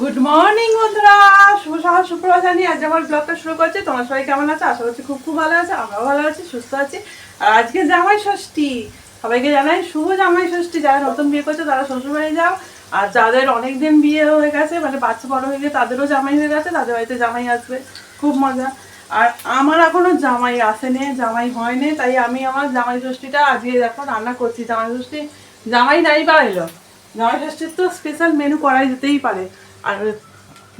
Good morning বন্ধুরা। শুভ সকাল শুক্রবার জানি আজ আমার ব্লগটা শুরু করছে। তোমার সবাই কেমন আছে? আশা করছি খুব খুব ভালো আছে, আমরাও ভালো আছি, সুস্থ আছি। আর আজকে জামাই ষষ্ঠী। সবাইকে জানাই শুভ জামাই ষষ্ঠী। যারা নতুন বিয়ে করছে, তারা শ্বশুরবাড়ি যাও। আর যাদের অনেক দিন বিয়ে হয়ে গেছে মানে বাচ্চা বড় হয়ে গেছে, তাদেরও জামাই হয়ে গেছে, তাদের বাড়িতে জামাই আসবে। খুব মজা। আর আমার এখনও জামাই আসেনি, জামাই হয়নি, তাই আমি আমার জামাই ষষ্ঠীটা আজকে দেখো রান্না করছি। জামাই ষষ্ঠী, জামাই নাই বা এলো। জামাই ষষ্ঠীর তো স্পেশাল মেনু করাই যেতেই পারে। আর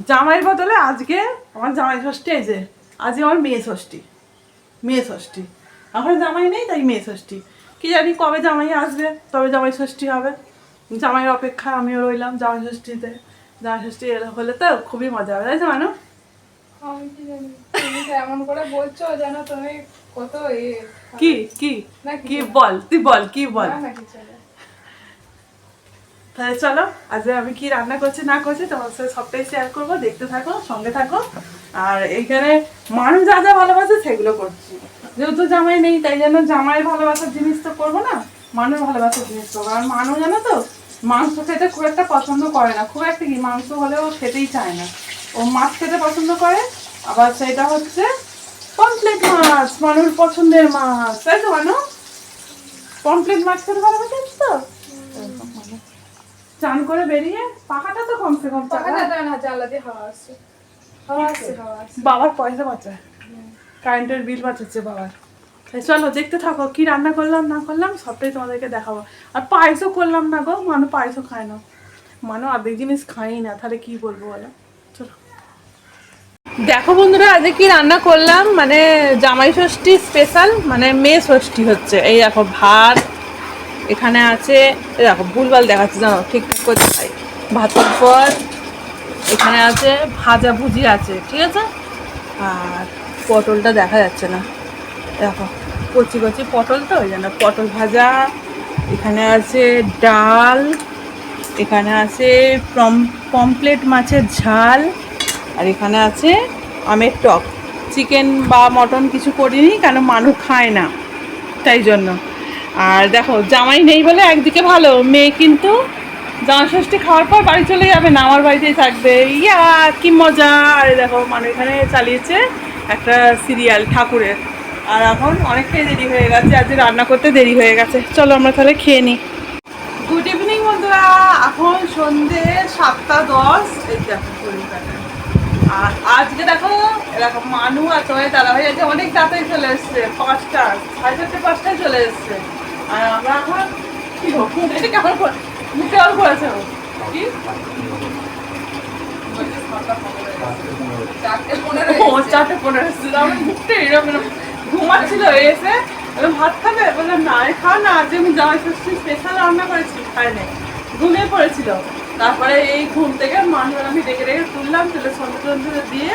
জামাইয়ের বদলে আজকে আমার জামাই ষষ্ঠী এই যে আজকে আমার মেয়ে ষষ্ঠী মেয়ে ষষ্ঠী। এখন জামাই নেই তাই মেয়ে ষষ্ঠী। কি জানি কবে জামাই আসবে তবে জামাই ষষ্ঠী হবে। জামাইয়ের অপেক্ষা আমিও রইলাম জামাই ষষ্ঠীতে। জামাই ষষ্ঠী এলে হলে তো খুবই মজা হবে তাই তো মানু? তো এমন করে বলছো যেন তুমি কত কি কি? কি বল তুই বল কি বল। তাহলে চলো আজকে আমি কি রান্না করছি না করছি তোমার সাথে সবটাই শেয়ার করব, দেখতে থাকো, সঙ্গে থাকো। আর এইখানে মানুষ যা যা ভালোবাসে সেগুলো করছি। যেহেতু জামাই নেই, তাই জন্য জামাই ভালোবাসার জিনিস তো করব না মানুষ ভালোবাসার জিনিস করব। আর মানুষ জানো তো, মাংস খেতে খুব একটা পছন্দ করে না। খুব একটা কি, মাংস হলেও খেতেই চায় না। ও মাছ খেতে পছন্দ করে, আবার সেটা হচ্ছে পমপ্লেট মাছ মানুষ পছন্দের মাছ। তাই তো মানুষ পমপ্লেট মাছ খেতে ভালোবাসিস তো? চান করে বেরিয়ে পাখাটা তো কমসে কম চালা। পাখাটা দাও না জানলা দিয়ে হাওয়া আসছে। হাওয়া আসছে বাবার পয়সা বাঁচায় কারেন্টের বিল বাঁচাচ্ছে বাবার। চলো দেখতে থাকো কি রান্না করলাম না করলাম সবটাই তোমাদেরকে দেখাবো। আর পায়েসও করলাম না গো মানু পায়েসও খায় না। মানু অর্ধেক জিনিস খাই না তাহলে কি বলব বলো? চলো। দেখো বন্ধুরা আজকে কি রান্না করলাম? মানে জামাই ষষ্ঠী স্পেশাল মানে মেয়ে ষষ্ঠী হচ্ছে। এই দেখো ভাত এখানে আছে দেখো, ভুলভাল দেখাচ্ছে, জানো, ঠিকঠাক করে দেখাই। ভাতের পর এখানে আছে, ভাজা ভুজি আছে, ঠিক আছে? আর পটলটা দেখা যাচ্ছে না। দেখো, কচি কচি পটল তো, ওই জন্য পটল ভাজা, এখানে আছে ডাল, এখানে আছে পম পমপ্লেট মাছের ঝাল, আর এখানে আছে আমের টক। চিকেন বা মটন কিছু করিনি, কেন মানুষ খায় না, তাই জন্য। আর দেখো, জামাই নেই বলে একদিকে ভালো, মেয়ে কিন্তু জামা ষষ্ঠী খাওয়ার পর বাড়ি চলে যাবে না, আমার বাড়িতেই থাকবে। ইয়া, কি মজা! আর দেখো মানে এখানে চালিয়েছে একটা সিরিয়াল ঠাকুরের। আর এখন অনেকটাই দেরি হয়ে গেছে আজ রান্না করতে দেরি হয়ে গেছে। চলো আমরা তাহলে খেয়ে নিই গুড ইভিনিং বন্ধুরা! এখন সন্ধে সাতটা দশ। এই দেখো আর আজকে দেখো, এরকম মানু আর দাদা ভাই আজকে অনেক তাড়াতাড়ি চলে এসছে, পাঁচটা, সাড়ে চারটে, পাঁচটায় চলে এসছে। আর ঘুমাচ্ছিল এসে ভাত খাবে বললাম না খাও না আজকে আমি জামাই ষষ্ঠী স্পেশাল রান্না করেছি খাই নাই ঘুমিয়ে পড়েছিল। তারপরে এই ঘুম থেকে মানুষ আমি ডেকে ডেকে তুললাম, তুলে সন্ধ্যে সন্ধ্যে দিয়ে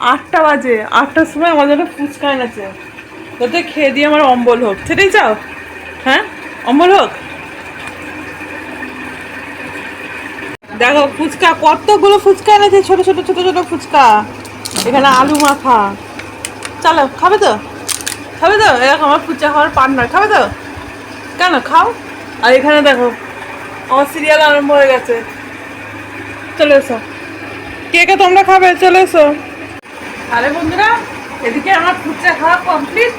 আটটা বাজে, আটটার সময় আমাদের জন্য ফুচকা এনেছে। যাতে খেয়ে দিয়ে আমার অম্বল হোক। সেটাই চাও? হ্যাঁ? অম্বল হোক? দেখো, ফুচকা, কতগুলো ফুচকা এনেছে? ছোট ছোট ছোট ছোট ফুচকা। এখানে আলু মাখা। চলো, খাবে তো? খাবে তো? এরকম আমার ফুচকা খাওয়ার পার্টনার খাবে তো? কেন? খাও। আর এখানে দেখো, আমার সিরিয়াল আরম্ভ হয়ে গেছে। চলে এসো। কে কে তোমরা খাবে? চলে এসো। আরে বন্ধুরা, এদিকে আমার ফুচকা খাওয়া কমপ্লিট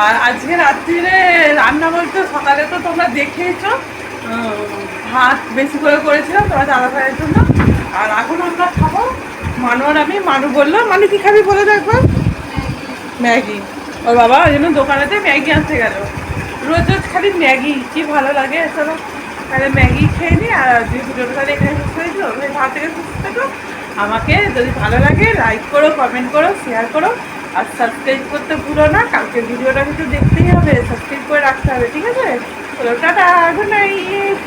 আর আজকে রাত্রিরে রান্না বলতে সকালে তো তোমরা দেখেইছো ভাত বেশি করে করেছিলাম তোমার দাদা ভাইয়ের জন্য। আর এখন আমরা খাব মানু আমি। মানু বলল মানে কি খাবি বলে দেখব ম্যাগি। ওর বাবা ওই জন্য দোকানেতে ম্যাগি আনতে গেল। রোজ রোজ খালি ম্যাগি, কি ভালো লাগে চলো। তাহলে ম্যাগি খেয়ে নিই আর ভিডিওটা তাহলে এখানে দিও ওই ভাত থেকে সুস্থ থাকো আমাকে যদি ভালো লাগে লাইক করো কমেন্ট করো শেয়ার করো, আর সাবস্ক্রাইব করতে ভুলো না। কালকে ভিডিওটা কিন্তু দেখতেই হবে সাবস্ক্রাইব করে রাখতে হবে, ঠিক আছে? Tata good night